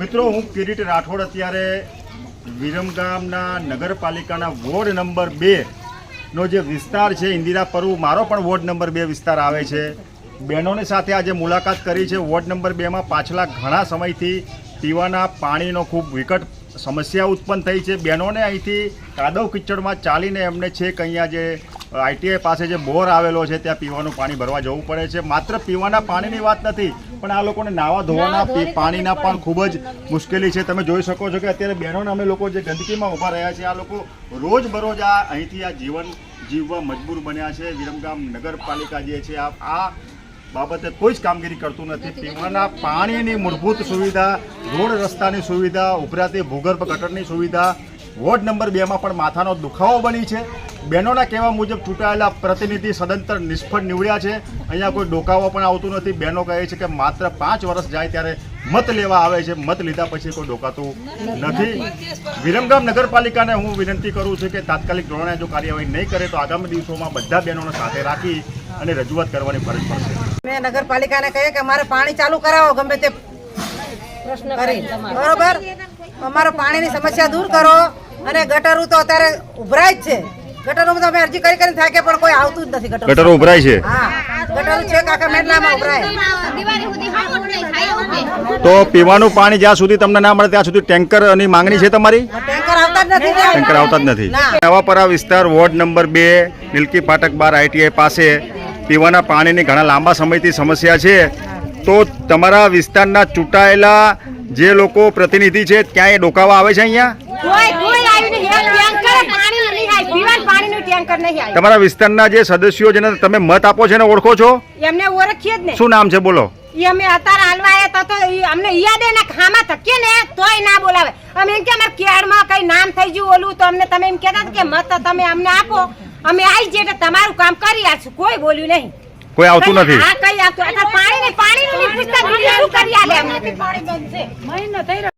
મિત્રો, હું કિરીટ રાઠોડ અત્યારે વિરમગામના નગરપાલિકાના વોર્ડ નંબર બે નો જે વિસ્તાર છે, ઇન્દિરા પરુ, મારો પણ વોર્ડ નંબર બે વિસ્તાર આવે છે. બહેનોની સાથે આજે મુલાકાત કરી છે. વોર્ડ નંબર બેમાં પાછલા ઘણા સમયથી પીવાના પાણીનો ખૂબ વિકટ સમસ્યા ઉત્પન્ન થઈ છે. બહેનોને અહીંથી કાદવ કિચડમાં ચાલીને એમને છેક અહીંયા જે આઈટીઆઈ પાસે જે બોર આવેલો છે ત્યાં પીવાનું પાણી ભરવા જવું પડે છે. માત્ર પીવાના પાણીની વાત નથી પણ આ લોકોને નાવા ધોવાના પાણીના પણ ખૂબ જ મુશ્કેલી છે. તમે જોઈ શકો છો કે અત્યારે બહેનોને અમે લોકો જે ગંદકીમાં ઊભા રહ્યા છે આ લોકો રોજ બરોજ આ અહીંથી આ જીવન જીવવા મજબૂર બન્યા છે. વિરમગામ નગરપાલિકા જે છે આ આ બાબતે કોઈ જ કામગીરી કરતું નથી. પીવાના પાણીની મૂળભૂત સુવિધા રોડ રસ્તાની સુવિધા ઉભરાતી ભૂગર્ભ ગટરની સુવિધા વોર્ડ નંબર બેમાં પણ માથાનો દુખાવો બની છે. બહેનોના કહેવા મુજબ ચૂંટાયેલા પ્રતિનિધિ સદંતર નિષ્ફળ નીવડ્યા છે. અહીંયા કોઈ ડોકાવવા પણ આવતું નથી. બહેનો કહે છે કે માત્ર પાંચ વર્ષ જાય ત્યારે મત લેવા આવે છે. મત લીધા પછી કોઈ ડોકાતું નથી. વિરમગામ નગરપાલિકાને હું વિનંતી કરું છું કે તાત્કાલિક ધોરણે જો કાર્યવાહી નહીં કરે તો આગામી દિવસોમાં બધા બહેનોને સાથે રાખી અને રજૂઆત કરવાની ફરજ પડશે. મેં નગરપાલિકાને કહીએ કે અમારે પાણી ચાલુ કરાવો ગમે તે કરી. બરોબર? અમારો પાણીની સમસ્યા દૂર કરો. અને ગટરું તો અત્યારે ઉભરાય જ છે. ગટરમાં તો અમે અરજી કરી કરીને થાકે પણ કોઈ આવતું જ નથી ગટર ગટરો ઉભરાય છે? હા ગટરો છે કાકા મેટલામાં ઉભરાય? દિવાળી સુધી હાવ નહીં થાય એવું તો પીવાનું પાણી જ્યાં સુધી તમને ના મળે ત્યાં સુધી ટેન્કરની માંગણી છે તમારી? ટેન્કર આવતા જ નથી ને. ટેન્કર આવતા જ નથી. નવાપરા વિસ્તાર વોર્ડ નંબર બે મિલકી ફાટક બાર આઈટીઆઈ પાસે પીવાના પાણીની ઘણા લાંબા સમયથી સમસ્યા છે. તો તમારા વિસ્તારના ચૂંટાયેલા જે લોકો પ્રતિનિધિ છે ત્યાં એ ડોકાવા આવે છે અહીંયા? પીવાનું પાણીનું ટેન્કર નહીં આવ્યું તમારા વિસ્તારના જે સદસ્યો જેને તમે મત આપો છો એને ઓળખો છો? એમને ઓળખીએ જ ને. શું નામ છે બોલો. ઈ અમે અતાર હાલવા આવ્યા તો તો ઈ અમને યાદ ને ખામાં થકીએ ને તોય ના બોલાવે. અમે એમ કે અમારે કેળમાં કઈ નામ થઈ ગયું ઓલું તો અમને તમે એમ કહેતા કે મત તમે અમને આપો. અમે આવી જઈએ એટલે તમારું કામ કરી આલશું કોઈ બોલ્યું નહીં. કોઈ આવતું નથી. હા કઈ આવતું? અત્યારે પાણી નહીં પાણી પૂછતા કરી આલે અમને?